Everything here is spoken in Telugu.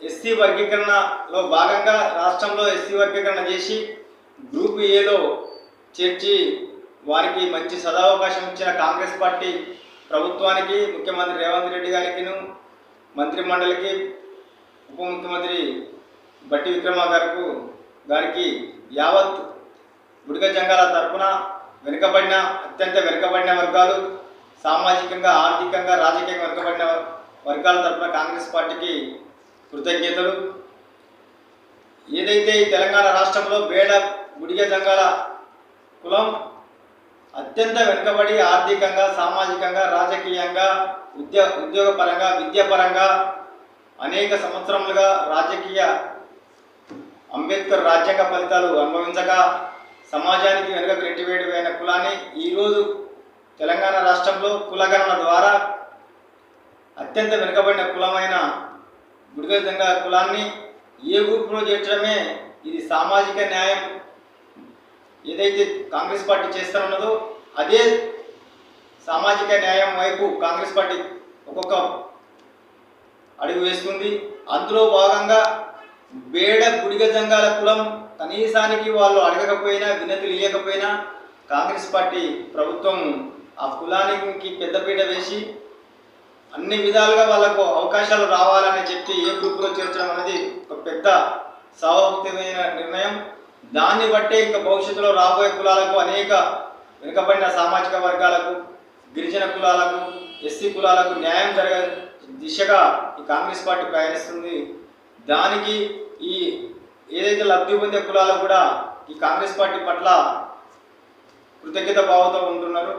ఎస్సీ వర్గీకరణలో భాగంగా రాష్ట్రంలో ఎస్సీ వర్గీకరణ చేసి గ్రూప్ ఏలో చేర్చి వారికి మంచి సదావకాశం ఇచ్చిన కాంగ్రెస్ పార్టీ ప్రభుత్వానికి ముఖ్యమంత్రి రేవంత్ రెడ్డి గారికిను మంత్రి మండలికి ఉప ముఖ్యమంత్రి బట్టి విక్రమ గారికి గారికి యావత్ గుడిక జంగాల తరపున వెనుకబడిన అత్యంత వెనుకబడిన వర్గాలు సామాజికంగా ఆర్థికంగా రాజకీయంగా వర్గాల తరఫున కాంగ్రెస్ పార్టీకి కృతజ్ఞతలు. ఏదైతే ఈ తెలంగాణ రాష్ట్రంలో బేడ గుడిగ జంగాల కులం అత్యంత వెనుకబడి ఆర్థికంగా సామాజికంగా రాజకీయంగా ఉద్య ఉద్యోగపరంగా విద్యాపరంగా అనేక సంవత్సరములుగా రాజకీయ అంబేద్కర్ రాజ్యాంగ ఫలితాలు అనుభవించక సమాజానికి వెనుక నెట్టివేడిపోయిన కులాన్ని ఈరోజు తెలంగాణ రాష్ట్రంలో కులగణన ద్వారా అత్యంత వెనుకబడిన కులమైన గుడిగజంగా కులాన్ని ఏ గ్రూప్లో చేర్చడమే ఇది సామాజిక న్యాయం. ఏదైతే కాంగ్రెస్ పార్టీ చేస్తున్నదో అదే సామాజిక న్యాయం వైపు కాంగ్రెస్ పార్టీ ఒక్కొక్క అడుగు వేస్తుంది. అందులో భాగంగా బేడ గుడిగ జంగాల కులం కనీసానికి వాళ్ళు అడగకపోయినా వినతులు ఇవ్వకపోయినా కాంగ్రెస్ పార్టీ ప్రభుత్వం ఆ కులానికి పెద్దపీట వేసి అన్ని విధాలుగా వాళ్ళకు అవకాశాలు రావాలని చెప్పి ఏ గ్రూప్లో చేర్చడం అనేది ఒక పెద్ద స్వాభావికమైన నిర్ణయం. దాన్ని బట్టే ఇంకా భవిష్యత్తులో రాబోయే కులాలకు అనేక వెనుకబడిన సామాజిక వర్గాలకు గిరిజన కులాలకు ఎస్సీ కులాలకు న్యాయం జరగ దిశగా ఈ కాంగ్రెస్ పార్టీ ప్రయాణిస్తుంది. దానికి ఈ ఏదైతే లబ్ధి పొందే కులాలు కూడా ఈ కాంగ్రెస్ పార్టీ పట్ల కృతజ్ఞత భావంతో ఉంటున్నారు.